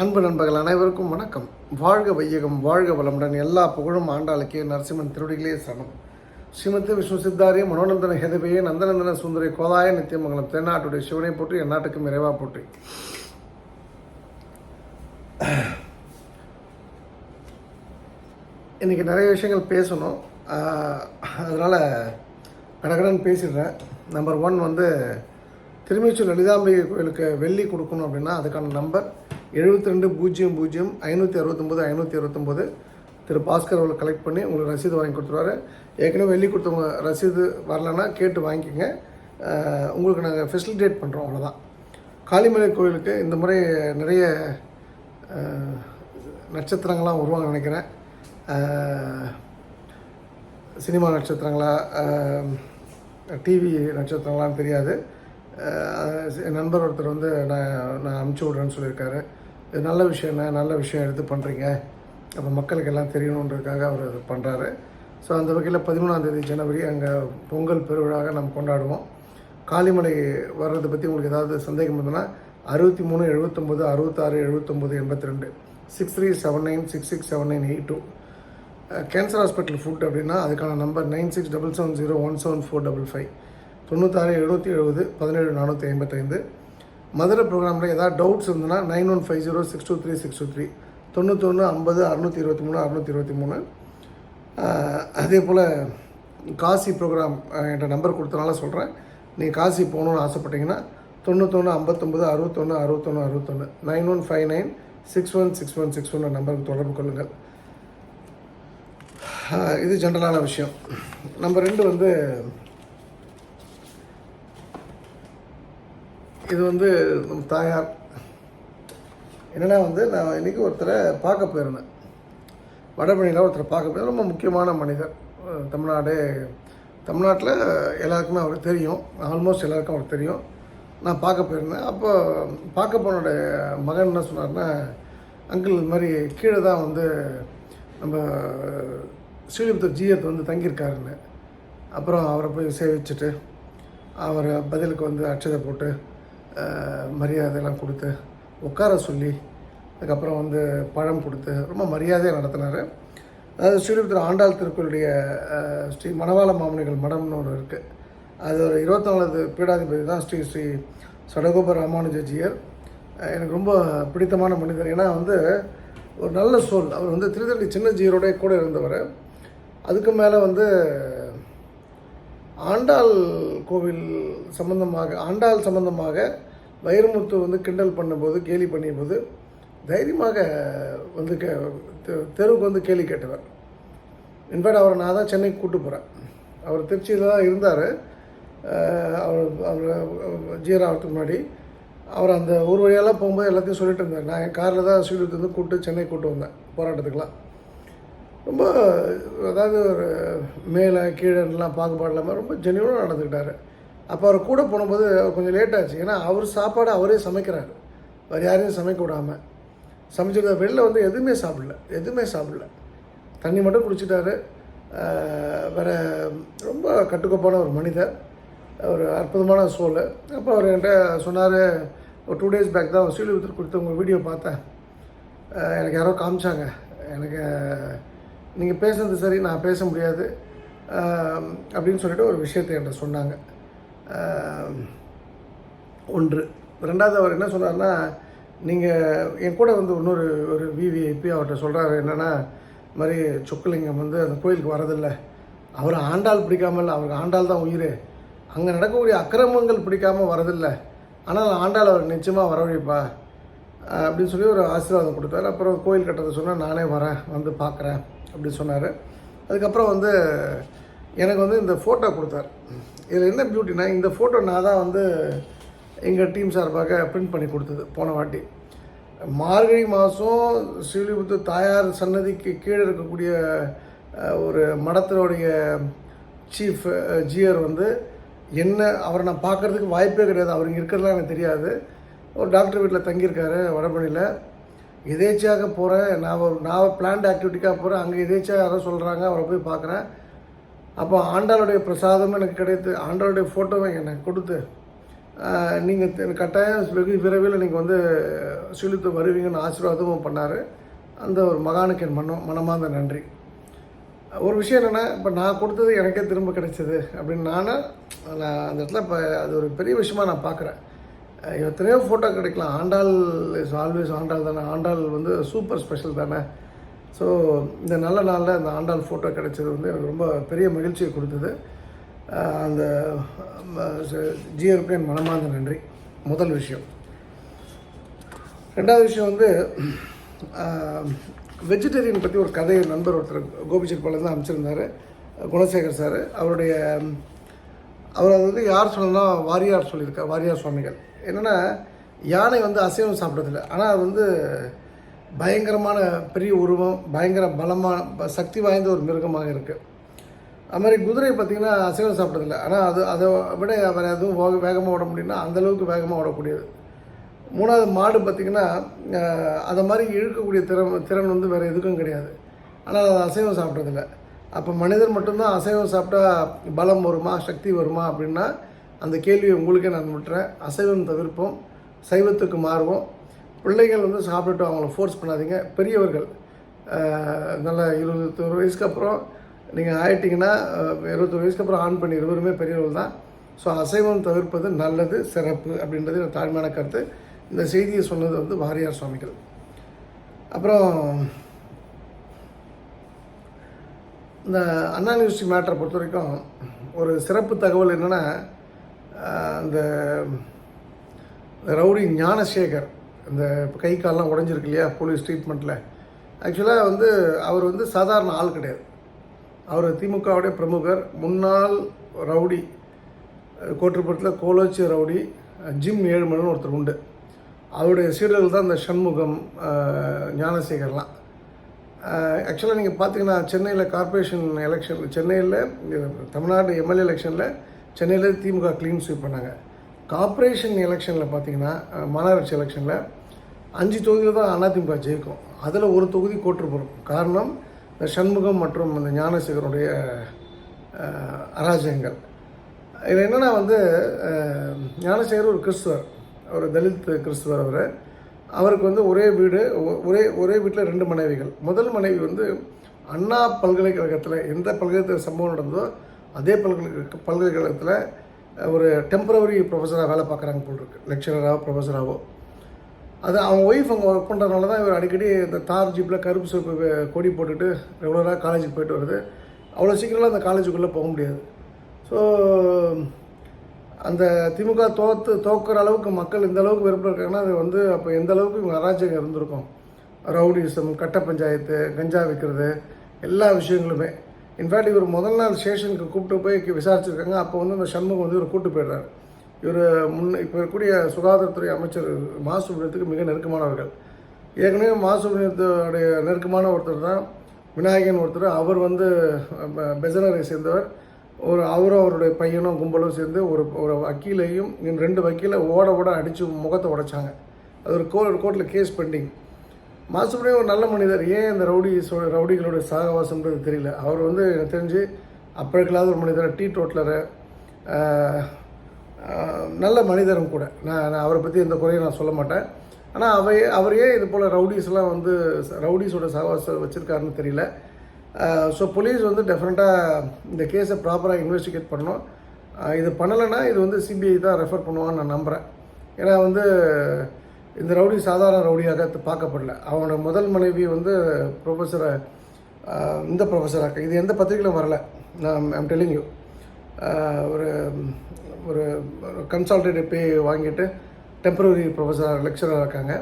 அன்பு நண்பர்கள் அனைவருக்கும் வணக்கம். வாழ்க வையகம் வாழ்க வளமுடன். எல்லா புகழும் ஆண்டாளுக்கே. நரசிம்மன் திருடிகளே சனம் ஸ்ரீமதி விஷ்ணு சித்தாரிய மனோநந்தன ஹெதவையே நந்தநந்தன சுந்தரி கோதாய நித்தியமங்கலம் தென்னாட்டுடைய சிவனை போற்றி என் நாட்டுக்கும் இறைவா போற்றி. இன்றைக்கி நிறைய விஷயங்கள் பேசணும். அதனால் கடகடன் பேசிடுறேன். நம்பர் ஒன் வந்து திருமிச்சூர் லலிதாம்பிகை கோயிலுக்கு வெள்ளி கொடுக்கணும் அப்படின்னா அதுக்கான நம்பர் எழுபத்தி ரெண்டு பூஜ்ஜியம் பூஜ்ஜியம் ஐநூற்றி அறுபத்தொம்போது ஐநூற்றி அறுபத்தொம்போது. திரு பாஸ்கர் அவர்கள் கலெக்ட் பண்ணி உங்களுக்கு ரசீது வாங்கி கொடுத்துருவாரு. ஏற்கனவே வெள்ளி கொடுத்தவங்க ரசீது வரலன்னா கேட்டு வாங்கிக்கோங்க. உங்களுக்கு நாங்கள் ஃபெசிலிட்டேட் பண்ணுறோம் அவ்வளோதான் காளிமலை கோயிலுக்கு இந்த முறை நிறைய நட்சத்திரங்கள்லாம் வருவாங்க நினைக்கிறேன். சினிமா நட்சத்திரங்களா டிவி நட்சத்திரங்களான்னு தெரியாது. என் நண்பர் ஒருத்தர் வந்து நான் நான் அமுச்சு விட்றேன்னு சொல்லியிருக்காரு. இது நல்ல விஷயம்ண்ணே நல்ல விஷயம் எடுத்து பண்ணுறீங்க அப்போ மக்களுக்கு எல்லாம் தெரியணுன்றதுக்காக அவர் அது பண்ணுறாரு ஸோ அந்த வகையில் பதிமூணாந்தேதி ஜனவரி அங்கே பொங்கல் பெருவிழாக நம்ம கொண்டாடுவோம். காளிமலை வர்றதை பற்றி உங்களுக்கு ஏதாவது சந்தேகம் இருந்ததுன்னா அறுபத்தி மூணு எழுபத்தொம்போது அறுபத்தாறு எழுபத்தொம்போது எண்பத்தி ரெண்டு six three seven nine six six seven nine eight two cancer hospital food அப்படின்னா அதுக்கான number nine six double seven zero one seven four double five தொண்ணூத்தாறு எழுநூற்றி எழுபது பதினேழு நானூற்றி ஐம்பத்தைந்து. மதுரை ப்ரோக்ராமில் ஏதாவது டவுட்ஸ் இருந்ததுன்னா nine one five zero six two three six two three தொண்ணூத்தொன்று ஐம்பது அறுநூற்றி இருபத்தி மூணு அறுநூற்றி இருபத்தி மூணு. அதே போல் காசி ப்ரோக்ராம் என்கிட்ட நம்பர் கொடுத்தனால சொல்கிறேன் நீங்கள் காசி போகணுன்னு ஆசைப்பட்டீங்கன்னா தொண்ணூத்தொன்று ஐம்பத்தொம்பது அறுபத்தொன்று அறுபத்தொன்று அறுபத்தொன்று nine one five nine six one six one six one நம்பருக்கு தொடர்பு கொள்ளுங்கள். இது ஜென்ரலான விஷயம். நம்பர் ரெண்டு வந்து இது வந்து நம்ம தாயார். என்னென்னா வந்து நான் இன்றைக்கி ஒருத்தரை பார்க்க போயிருந்தேன். வடபழனியில் ஒருத்தரை பார்க்க போயிருந்தேன். ரொம்ப முக்கியமான மனிதர். தமிழ்நாடு தமிழ்நாட்டில் எல்லாருக்குமே அவருக்கு தெரியும். ஆல்மோஸ்ட் எல்லாருக்கும் அவருக்கு தெரியும். நான் பார்க்க போயிருந்தேன். அப்போ பார்க்க போனோட மகன் என்ன சொன்னார்னா அங்கிள் இது மாதிரி கீழே தான் வந்து நம்ம ஸ்ரீலிபுத்தர் ஜிஎத் வந்து தங்கியிருக்காருன்னு. அப்புறம் அவரை போய் சேவிச்சுட்டு அவர் பதிலுக்கு வந்து அட்சதை போட்டு மரியாதையெல்லாம் கொடுத்து உட்கார சொல்லி அதுக்கப்புறம் வந்து பழம் கொடுத்து ரொம்ப மரியாதையாக நடத்தினார். அதாவது ஸ்ரீலிபுத்தர் ஆண்டாள் திருக்கோளுடைய ஸ்ரீ மணவாள மாமுனிகள் மடம்னு ஒன்று இருக்குது அது ஒரு இருபத்தாலாவது பீடாதிபதி தான் ஸ்ரீ ஸ்ரீ சடகோப ராமானுஜஜியர். எனக்கு ரொம்ப பிடித்தமான மனிதர். ஏன்னா வந்து ஒரு நல்ல சொல். அவர் வந்து திருத்தணி சின்ன ஜீயரோட கூட இருந்தவர். அதுக்கு மேலே வந்து ஆண்டாள் கோவில் சம்பந்தமாக ஆண்டாள் சம்பந்தமாக வைரமுத்து வந்து கிண்டல் பண்ணும்போது கேலி பண்ணியபோது தைரியமாக வந்து கே தெ- தெருவுக்கு வந்து கேலி கேட்டவர். இன்ஃபேக்ட் அவரை நான் தான் சென்னைக்கு கூட்டு போகிறேன் அவர் திருச்சியில் தான் இருந்தார். அவர் அவர் ஜீராவத்துக்கு முன்னாடி. அவர் அந்த ஊர் வழியெல்லாம் போகும்போது எல்லாத்தையும் சொல்லிட்டு இருந்தார். நான் என் காரில் தான் ஸ்ரீலுக்கு வந்து கூப்பிட்டு சென்னை கூட்டு வந்தேன். போராட்டத்துக்கெலாம் ரொம்ப அதாவது ஒரு மேலே கீழேலாம் பாகுபாடு இல்லாமல் ரொம்ப ஜென்யூனாக நடந்துக்கிட்டாரு. அப்போ அவர் கூட போகும்போது கொஞ்சம் லேட் ஆச்சு. ஏன்னா அவர் சாப்பாடு அவரே சமைக்கிறார். வேறு யாரையும் சமைக்க விடாமல் சமைச்சிருந்த வெளில வந்து எதுவுமே சாப்பிடல. எதுவுமே சாப்பிடல. தண்ணி மட்டும் குடிச்சிட்டாரு. வேறு வேற ரொம்ப கட்டுக்கோப்பான ஒரு மனிதர். ஒரு அற்புதமான சூழல் அப்போ அவர் என்கிட்ட சொன்னார் ஒரு டூ டேஸ் பேக் தான் ஸ்ரீலிபுத்தர் கொடுத்து உங்கள் வீடியோ பார்த்தேன். எனக்கு யாரோ காமிச்சாங்க. எனக்கு நீங்கள் பேசுனது சரி நான் பேச முடியாது. அப்படின்னு சொல்லிட்டு ஒரு விஷயத்தை என்கிட்ட சொன்னாங்க. ஒன்று. ரெண்டாவது அவர் என்ன சொன்னார்னா நீங்கள் என் கூட வந்து இன்னொரு ஒரு விவிஐபி அவர்கிட்ட சொல்கிறாரு என்னென்னா மாதிரி சொக்கலிங்கம் வந்து அந்த கோயிலுக்கு வரதில்லை அவர் ஆண்டாள் பிடிக்காமல் அவருக்கு ஆண்டாள் தான் உயிர். அங்கே நடக்கக்கூடிய அக்கிரமங்கள் பிடிக்காமல் வரதில்லை ஆனால் ஆண்டாள் அவர் நிச்சயமாக வரவழைப்பா. அப்படின்னு சொல்லி ஒரு ஆசீர்வாதம் கொடுத்தாரு. அப்புறம் கோயில் கட்டுறது சொன்னால் நானே வரேன் வந்து பார்க்குறேன் அப்படின்னு சொன்னார். அதுக்கப்புறம் வந்து எனக்கு வந்து இந்த ஃபோட்டோ கொடுத்தார். இதில் என்ன பியூட்டினா இந்த ஃபோட்டோ நான் தான் வந்து எங்கள் டீம் சார்பாக பிரிண்ட் பண்ணி கொடுத்தது போன வாட்டி. மார்கழி மாதம் ஸ்ரீலிபுத்து தாயார் சன்னதிக்கு கீழே இருக்கக்கூடிய ஒரு மடத்தினுடைய சீஃப் ஜியர் வந்து என்ன அவரை நான் பார்க்கறதுக்கு வாய்ப்பே கிடையாது. அவர் இங்கே இருக்கிறதுலாம் எனக்கு தெரியாது. ஒரு டாக்டர் வீட்டில் தங்கியிருக்காரு வடபழனியில் எதேச்சியாக போகிறேன் நான் ஒரு நான் பிளான்ட் ஆக்டிவிட்டிக்காக போகிறேன் அங்கே எதேச்சியாக யாரோ சொல்கிறாங்க அவரை போய் பார்க்குறேன் அப்போ ஆண்டாளுடைய பிரசாதமும் எனக்கு கிடைத்து ஆண்டாளுடைய ஃபோட்டோவும் எனக்கு கொடுத்து நீங்கள் கட்டாயம் வெகு விரைவில் நீங்கள் வந்து ஸ்ரீலித்து வருவீங்கன்னு ஆசீர்வாதமும் பண்ணார். அந்த ஒரு மகானுக்கு என் மனம் மனமார்ந்த நன்றி. ஒரு விஷயம் என்னென்னா இப்போ நான் கொடுத்தது எனக்கே திரும்ப கிடைச்சது அப்படின்னு நானும் நான் அந்த இடத்துல இப்போ அது ஒரு பெரிய விஷயமா நான் பார்க்குறேன் எத்தனையோ ஃபோட்டோ கிடைக்கலாம். ஆண்டாள் இஸ் ஆல்வேஸ் ஆண்டாள் தானே. ஆண்டாள் வந்து சூப்பர் ஸ்பெஷல் தானே. ஸோ இந்த நல்ல நாளில் அந்த ஆண்டாள் ஃபோட்டோ கிடைச்சது வந்து எனக்கு ரொம்ப பெரிய மகிழ்ச்சியை கொடுத்தது. அந்த ஜிஆருக்கு என் மனமார்ந்த நன்றி. முதல் விஷயம். ரெண்டாவது விஷயம் வந்து வெஜிடேரியன் பற்றி ஒரு கதை நண்பர் ஒருத்தர் கோபிச்செட்பாலேருந்து அமைச்சிருந்தார் குணசேகர் சார். அவருடைய அவர் அது வந்து யார் சொல்லணும்னா வாரியார் சொல்லியிருக்கார் வாரியார் சுவாமிகள். என்னென்னா யானை வந்து அசைவம் சாப்பிட்றதில்ல. ஆனால் அது வந்து பயங்கரமான பெரிய உருவம் பயங்கர பலமான ப- சக்தி வாய்ந்த ஒரு மிருகமாக இருக்குது அது மாதிரி குதிரை பார்த்திங்கன்னா அசைவம் சாப்பிட்றதில்ல. ஆனால் அது அதை விட வேறு எதுவும் வேக வேகமாக ஓட முடியும்னா அந்தளவுக்கு வேகமாக ஓடக்கூடியது. மூணாவது மாடு பார்த்திங்கன்னா அதை மாதிரி இழுக்கக்கூடிய திறன் திறன் வந்து வேறு எதுக்கும் கிடையாது. ஆனால் அது அசைவம் சாப்பிட்றதில்ல. அப்போ மனிதர் மட்டும்தான் அசைவம் சாப்பிட்டா பலம் வருமா சக்தி வருமா அப்படின்னா அந்த கேள்வியை உங்களுக்கே நான் விட்டுறேன் அசைவம் தவிர்ப்போம் சைவத்துக்கு மாறுவோம். பிள்ளைகள் வந்து சாப்பிட்டுட்டு அவங்கள ஃபோர்ஸ் பண்ணாதீங்க. பெரியவர்கள் நல்ல இருபத்தொரு வயசுக்கு அப்புறம் நீங்கள் ஆயிட்டிங்கன்னா இருபத்தொரு வயசுக்கு அப்புறம் ஆன் பண்ணி இருவருமே பெரியவர்கள் தான். ஸோ அசைவம் தவிர்ப்பது நல்லது சிறப்பு அப்படின்றது என் தாழ்மையான கருத்து. இந்த செய்தியை சொன்னது வந்து வாரியார் சுவாமிகள். அப்புறம் இந்த அண்ணா யூனிவர்சிட்டி மேட்டரை பொறுத்த வரைக்கும் ஒரு சிறப்பு தகவல் என்னென்னா அந்த ரவுடி ஞானசேகர் இந்த கை கால்லாம் உடஞ்சிருக்கு இல்லையா போலீஸ் ட்ரீட்மெண்ட்டில் ஆக்சுவலாக வந்து அவர் வந்து சாதாரண ஆள் கிடையாது. அவர் திமுகவுடைய பிரமுகர் முன்னாள் ரவுடி கோட்டுப்புறத்தில் கோலோச்சி ரவுடி ஜிம் ஏழுமலன் ஒருத்தர் உண்டு. அவருடைய சீடர்கள் தான் இந்த சண்முகம் ஞானசேகர்லாம். ஆக்சுவலாக நீங்கள் பார்த்தீங்கன்னா சென்னையில் கார்ப்பரேஷன் எலெக்ஷன் சென்னையில் தமிழ்நாடு எம்எல்ஏ எலெக்ஷனில் சென்னையில் திமுக க்ளீன் ஸ்வீப் பண்ணாங்க. கார்ப்பரேஷன் எலெக்ஷனில் பார்த்தீங்கன்னா மாநகராட்சி எலெக்ஷனில் அஞ்சு தொகுதியில் தான் அதிமுக ஜெயிக்கும். அதில் ஒரு தொகுதி கோட்டுப்புறம். காரணம் இந்த சண்முகம் மற்றும் இந்த ஞானசேகருடைய அராஜகங்கள். இதில் என்னென்னா வந்து ஞானசேகர் ஒரு கிறிஸ்துவர். ஒரு தலித் கிறிஸ்துவர் அவர். அவருக்கு வந்து ஒரே வீடு ஒரே ஒரே வீட்டில் ரெண்டு மனைவிகள். முதல் மனைவி வந்து அண்ணா பல்கலைக்கழகத்தில் எந்த பல்கலைக்கழக சம்பவம் நடந்ததோ அதே பல்கலை பல்கலைக்கழகத்தில் ஒரு டெம்பரவரி ப்ரொஃபஸராக வேலை பார்க்குறாங்க போல் இருக்கு. லெக்சரராகவோ ப்ரொஃபஸராகவோ அது அவன் ஒய்ஃப் அங்கே ஒர்க் பண்ணுறதுனால தான் இவர் அடிக்கடி இந்த தார் ஜீப்பில் கருப்பு சிவப்பு கொடி போட்டுட்டு ரெகுலராக காலேஜுக்கு போயிட்டு வருது. அவ்வளோ சீக்கிரம்லாம் அந்த காலேஜுக்குள்ளே போக முடியாது. ஸோ அந்த திமுக தோத்து தோக்குற அளவுக்கு மக்கள் இந்த அளவுக்கு வெறுப்பு இருக்காங்கன்னா அது வந்து அப்போ எந்த அளவுக்கு இவங்க அராஜகம் இருந்திருக்கும்? ரவுடிசம் கட்ட பஞ்சாயத்து கஞ்சா விற்கிறது எல்லா விஷயங்களுமே. இன்ஃபேக்ட் இவர் முதல் நாள் ஸ்டேஷனுக்கு கூப்பிட்டு போய் விசாரிச்சிருக்காங்க. அப்போ வந்து இந்த சண்முகம் வந்து இவர் கூப்பிட்டு போயிடுறாரு. இவர் முன் இப்போ இருக்கக்கூடிய சுகாதாரத்துறை அமைச்சர் மா சுப்ரமணியத்துக்கு மிக நெருக்கமானவர்கள். ஏற்கனவே மா சுப்ரமணியத்துடைய நெருக்கமான ஒருத்தர் தான் விநாயகன் ஒருத்தர். அவர் வந்து பெசனரை சேர்ந்தவர். ஒரு அவரும் அவருடைய பையனும் கும்பலும் சேர்ந்து ஒரு ஒரு வக்கீலையும் ரெண்டு வக்கீலை ஓட ஓட அடித்து முகத்தை உடைச்சாங்க. அது ஒரு கோ கோர்ட்டில் கேஸ் பெண்டிங் மாசுபடியும் ஒரு நல்ல மனிதர். ஏன் இந்த ரவுடி ரவுடிகளோட சாகவாசம்ன்றது தெரியல. அவர் வந்து எனக்கு தெரிஞ்சு அப்போ ஒரு மனிதர் டீ டோட்லரு நல்ல மனிதரும் கூட. நான் நான் அவரை பற்றி எந்த குறையும் நான் சொல்ல மாட்டேன். ஆனால் அவை அவரையே இது போல் ரவுடிஸ்லாம் வந்து ரவுடிஸோட சகவாசம் வச்சுருக்காருன்னு தெரியல. ஸோ போலீஸ் வந்து டெஃபினட்டாக இந்த கேஸை ப்ராப்பராக இன்வெஸ்டிகேட் பண்ணணும். இது பண்ணலைன்னா இது வந்து சிபிஐ தான் ரெஃபர் பண்ணுவான்னு நான் நம்புகிறேன் ஏன்னா வந்து இந்த ரவுடி சாதாரண ரவுடியாக பார்க்கப்படல. அவனோட முதல் மனைவி வந்து ப்ரொஃபஸரை இந்த ப்ரொஃபஸராக இது எந்த பத்திரிகையிலும் வரல. நான் ஐம் டெல்லிங் யூ ஒரு ஒரு கன்சால்டேட் பே வாங்கிட்டு டெம்பரரி ப்ரொஃபஸராக லெக்சராக இருக்காங்க.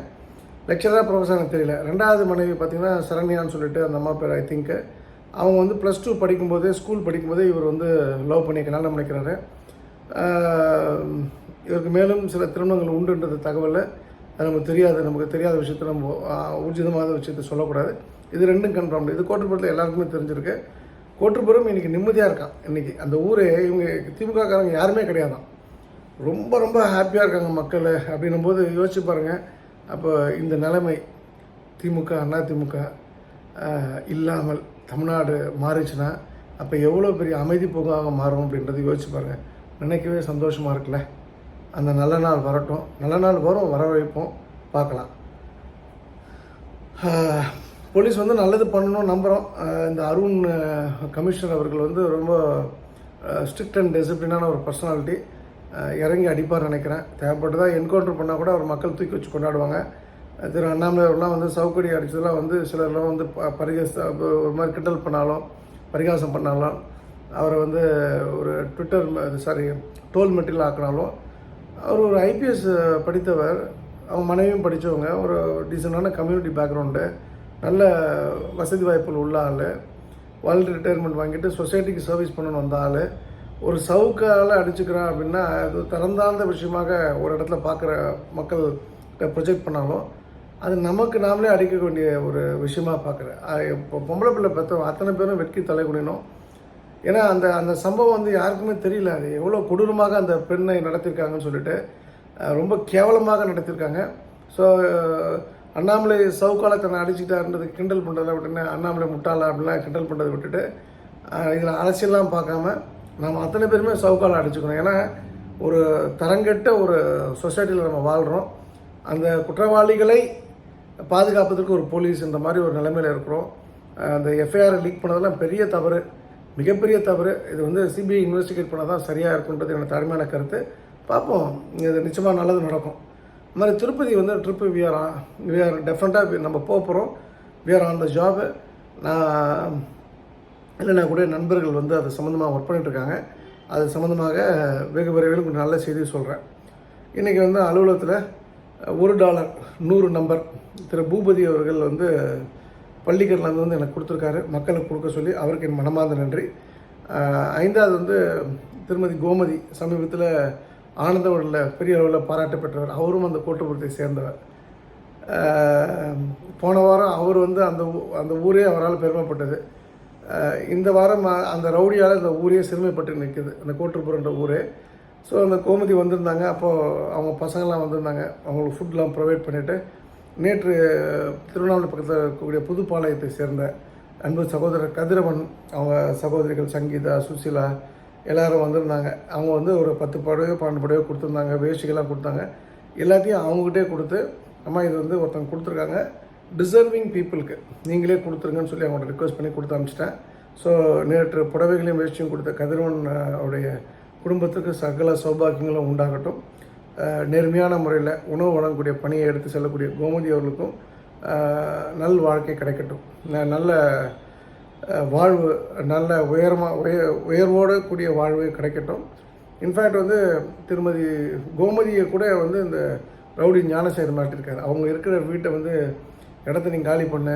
லெக்சராக ப்ரொஃபஸர் எனக்கு தெரியல. ரெண்டாவது மனைவி பார்த்தீங்கன்னா சரண்யான்னு சொல்லிட்டு அந்த அம்மா பேர் ஐ திங்க் அவங்க வந்து ப்ளஸ் டூ படிக்கும்போதே ஸ்கூல் படிக்கும்போதே இவர் வந்து லவ் பண்ணி கல்யாணம் பண்ணிக்கிறாரு இவருக்கு மேலும் சில திருமணங்கள் உண்டுன்றது தகவலில் அது நமக்கு தெரியாது நமக்கு தெரியாத விஷயத்தை நம்ம ஊர்ஜிதமான விஷயத்தை சொல்லக்கூடாது. இது ரெண்டும் கன்ஃபார்ம் இது கோட்டுப்புறத்தில் எல்லாருக்குமே தெரிஞ்சிருக்கு. கோட்டுப்புறம் இன்னைக்கு நிம்மதியாக இருக்கான் இன்றைக்கி அந்த ஊரே இவங்க திமுககாரங்க யாருமே கிடையாதான். ரொம்ப ரொம்ப ஹாப்பியாக இருக்காங்க மக்கள் அப்படின்னும் போது யோசிச்சு பாருங்கள் அப்போ இந்த நிலைமை திமுக அண்ணா திமுக இல்லாமல் தமிழ்நாடு மாறிச்சுன்னா அப்போ எவ்வளோ பெரிய அமைதி பூங்காக மாறும் அப்படின்றத யோசிச்சு பாருங்கள் நினைக்கவே சந்தோஷமாக இருக்குல்ல? அந்த நல்ல நாள் வரட்டும். நல்ல நாள் வரும் வரவழைப்போம். பார்க்கலாம். போலீஸ் வந்து நல்லது பண்ணணும் நம்புகிறோம் இந்த அருண் கமிஷனர் அவர்கள் வந்து ரொம்ப ஸ்ட்ரிக்ட் அண்ட் டிசிப்ளினான ஒரு பர்சனாலிட்டி இறங்கி அடிப்பார் நினைக்கிறேன். தேவைப்பட்டதாக என்கவுண்டர் பண்ணால் கூட அவர் மக்கள் தூக்கி வச்சு கொண்டாடுவாங்க. திரு அண்ணாமலை அவர்லாம் வந்து சவுக்கடி அடித்ததெல்லாம் வந்து சிலர்லாம் வந்து ப- பரிகாச ஒரு மாதிரி கிண்டல் பண்ணாலும் பரிகாசம் பண்ணாலும் அவரை வந்து ஒரு ட்விட்டர் சாரி டோல் மெட்டீரியல் ஆக்கினாலும் அவர் ஒரு ஐபிஎஸ் படித்தவர் அவங்க மனைவியும் படித்தவங்க ஒரு டீசெண்டான கம்யூனிட்டி பேக்ரவுண்டு நல்ல வசதி வாய்ப்புகள் உள்ள ஆள். வேர்ல்டு ரிட்டையர்மெண்ட் வாங்கிட்டு சொசைட்டிக்கு சர்வீஸ் பண்ணணும் வந்த ஆள். ஒரு சவுக்கால் அடிச்சுக்கிறான் அப்படின்னா அது திறந்தாழ்ந்த விஷயமாக ஒரு இடத்துல பார்க்குற மக்கள் ப்ரொஜெக்ட் பண்ணாலும் அது நமக்கு நாமளே அடிக்க வேண்டிய ஒரு விஷயமா பார்க்குறேன் இப்போ பொம்பளை பிள்ளை பெற்றவங்க அத்தனை பேரும் வெட்கி தலை ஏன்னா அந்த அந்த சம்பவம் வந்து யாருக்குமே தெரியல. அது எவ்வளோ கொடூரமாக அந்த பெண்ணை நடத்தியிருக்காங்கன்னு சொல்லிட்டு ரொம்ப கேவலமாக நடத்தியிருக்காங்க ஸோ அண்ணாமலை சவுக்கால தன்னை அடிச்சுக்கிட்டாருன்றது கிண்டல் பண்ணுறதை விட்டுன்னு அண்ணாமலை முட்டாளா அப்படிலாம் கிண்டல் பண்ணுறதை விட்டுட்டு இதில் அரசியல்லாம் பார்க்காம நம்ம அத்தனை பேருமே சவுக்கால அடிச்சுக்கணும். ஏன்னா ஒரு தரங்கெட்ட ஒரு சொசைட்டியில் நம்ம வாழ்கிறோம் அந்த குற்றவாளிகளை பாதுகாப்பதற்கு ஒரு போலீஸ் இந்த மாதிரி ஒரு நிலைமையில் இருக்கிறோம். அந்த எஃப்ஐஆர் லீக் பண்ணதெல்லாம் பெரிய தவறு. மிகப்பெரிய தவறு. இது வந்து சிபிஐ இன்வெஸ்டிகேட் பண்ணால் தான் சரியாக இருக்குன்றது என்னோட தாழ்மையான கருத்து. பார்ப்போம். இது நிச்சயமாக நல்லது நடக்கும். இந்த மாதிரி திருப்பதி வந்து ட்ரிப்பு விஆர் விஆர் டெஃபினட்டாக நம்ம போக போகிறோம் விஆர் ஆன் த ஜாபு நான் இல்லைனா கூட நண்பர்கள் வந்து அது சம்மந்தமாக ஒர்க் பண்ணிட்டு இருக்காங்க. அது சம்மந்தமாக வெகு விரைவில் கொஞ்சம் நல்ல செய்தி சொல்கிறேன் இன்றைக்கி வந்து அலுவலகத்தில் ஒரு டாலர் நூறு நம்பர் திரு. பூபதி அவர்கள் வந்து பள்ளிக்கட்டிலேருந்து வந்து எனக்கு கொடுத்துருக்காரு. மக்களுக்கு கொடுக்க சொல்லி அவருக்கு என் மனமார்ந்த நன்றி. ஐந்தாவது வந்து திருமதி கோமதி சமீபத்தில் ஆனந்தவரில் பெரிய அளவில் பாராட்டு பெற்றவர். அவரும் அந்த கோட்டுப்புறத்தை சேர்ந்தவர். போன வாரம் அவர் வந்து அந்த ஊ- அந்த ஊரே அவரால் பெருமைப்பட்டது. இந்த வாரம் அந்த ரவுடியால் இந்த ஊரே சிறுமைப்பட்டு நிற்குது அந்த கோட்டுப்புறன்ற ஊரே. ஸோ அந்த கோமதி வந்திருந்தாங்க. அப்போது அவங்க பசங்கள்லாம் வந்திருந்தாங்க. அவங்களுக்கு ஃபுட்லாம் ப்ரொவைட் பண்ணிவிட்டு நேற்று திருவண்ணாமலை பக்கத்தில் இருக்கக்கூடிய புதுப்பாளையத்தை சேர்ந்த அன்பு சகோதரர் கதிரவன் அவங்க சகோதரிகள் சங்கீதா சுசிலா எல்லாரும் வந்திருந்தாங்க. அவங்க வந்து ஒரு பத்து புடவையோ பன்னெண்டு புடவையோ கொடுத்துருந்தாங்க. வேஷ்டிகள்லாம் கொடுத்தாங்க. எல்லாத்தையும் அவங்ககிட்டே கொடுத்து அம்மா இது வந்து ஒருத்தவங்க கொடுத்துருக்காங்க. டிசர்விங் பீப்புளுக்கு நீங்களே கொடுத்துருங்கன்னு சொல்லி அவங்கள்ட்ட ரிக்வஸ்ட் பண்ணி கொடுத்து அனுப்பிச்சிட்டேன் ஸோ நேற்று புடவைகளையும் வேஷ்டியும் கொடுத்த கதிரவன் அவருடைய குடும்பத்துக்கு சகல சௌபாக்கியங்களும் உண்டாகட்டும். நேர்மையான முறையில் உணவு வழங்கக்கூடிய பணியை எடுத்து செல்லக்கூடிய கோமதி அவர்களுக்கும் நல் வாழ்க்கை கிடைக்கட்டும். நல்ல வாழ்வு நல்ல உயரமாக உய உயர்வோடு கூடிய வாழ்வு கிடைக்கட்டும். இன்ஃபேக்ட் வந்து திருமதி கோமதியை கூட வந்து இந்த ரவுடி ஞானசேகர் மாட்டிருக்காரு. அவங்க இருக்கிற வீட்டை வந்து இடத்த நீங்கள் காலி பண்ண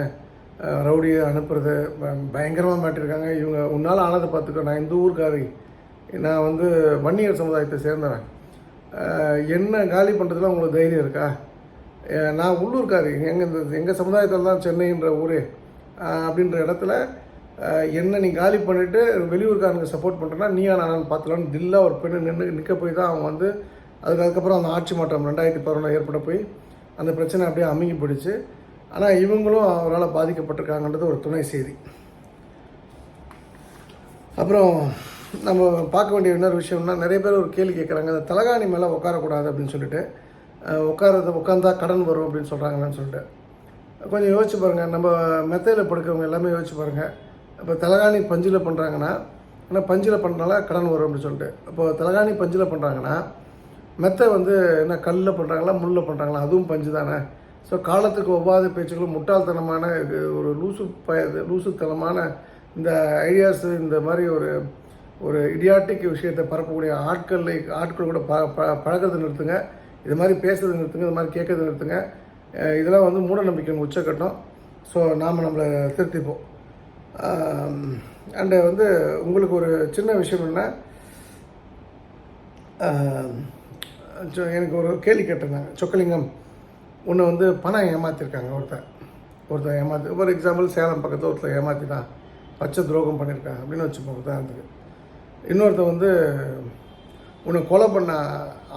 ரவுடியை அனுப்புறது பயங்கரமாக மாட்டிருக்காங்க. இவங்க உன்னால் ஆனதை பார்த்துக்கோ நான் இந்த ஊருக்காரி நான் வந்து வன்னியர் சமுதாயத்தை சேர்ந்தவன். என்ன காலி பண்ணுறதுல உங்களுக்கு தைரியம் இருக்கா? நான் உள்ளூர்காரி எங்கள் இந்த எங்கள் சமுதாயத்தில் தான் சென்னைன்ற ஊரே அப்படின்ற இடத்துல என்ன நீ காலி பண்ணிவிட்டு வெளியூர்காரனுக்கு சப்போர்ட் பண்ணுறேன்னா நீயா நான் பார்த்துலான்னு தில்லாக ஒரு பெண்ணு நின்று நிற்க போய் தான் அவன் வந்து அதுக்கு அதுக்கப்புறம் அந்த ஆட்சி மாற்றம் ரெண்டாயிரத்தி பதினொன்று ஏற்பட போய் அந்த பிரச்சனை அப்படியே அமுங்கி போயிடுச்சு. ஆனால் இவங்களும் அவரால் பாதிக்கப்பட்டிருக்காங்கன்றது ஒரு துணை செய்தி. அப்புறம் நம்ம பார்க்க வேண்டிய இன்னொரு விஷயம்னா நிறைய பேர் ஒரு கேள்வி கேட்குறாங்க அந்த தலகாணி மேலே உட்காரக்கூடாது அப்படின்னு சொல்லிட்டு உட்காரது உட்காந்தா கடன் வரும் அப்படின்னு சொல்கிறாங்கன்னு சொல்லிட்டு. கொஞ்சம் யோசிச்சு பாருங்கள் நம்ம மெத்தையில் படுக்கிறவங்க எல்லாமே யோசிச்சு பாருங்கள் இப்போ தலகாணி பஞ்சில் பண்ணுறாங்கன்னா ஏன்னா பஞ்சில் பண்ணுறனால கடன் வரும் அப்படின்னு சொல்லிட்டு. இப்போ தலகாணி பஞ்சில் பண்ணுறாங்கன்னா மெத்தை வந்து என்ன கல்லில் பண்ணுறாங்களா முள்ளில் பண்ணுறாங்களா அதுவும் பஞ்சு தானே. ஸோ காலத்துக்கு ஒவ்வாத பேச்சுக்களும் முட்டாள்தனமான இது ஒரு லூசு ப லூசுத்தனமான இந்த ஐடியாஸு இந்த மாதிரி ஒரு ஒரு இடியாட்டிக் விஷயத்தை பரப்பக்கூடிய ஆட்களை ஆட்கள் கூட ப ப பழகிறத நிறுத்துங்க. இது மாதிரி பேசுறது நிறுத்துங்க இது மாதிரி கேட்கறது நிறுத்துங்க. இதெல்லாம் வந்து மூட நம்பிக்கை உச்சக்கட்டம். ஸோ நாம் நம்மளை திருத்திப்போம். அண்டு வந்து உங்களுக்கு ஒரு சின்ன விஷயம் என்ன? சொ- எனக்கு ஒரு கேள்வி கேட்டிருந்தாங்க. சொக்கலிங்கம் உன்னை வந்து பணம் ஏமாற்றிருக்காங்க ஒருத்தன். ஒருத்தன் ஏமாற்றி ஃபார் எக்ஸாம்பிள் சேலம் பக்கத்தில் ஒருத்தன் ஏமாற்றிட்டான் பச்சை துரோகம் பண்ணியிருக்கான் அப்படின்னு வச்சுப்போம் உதாரணத்துக்கு. இன்னொருத்தன் வந்து உன்னை கொலை பண்ண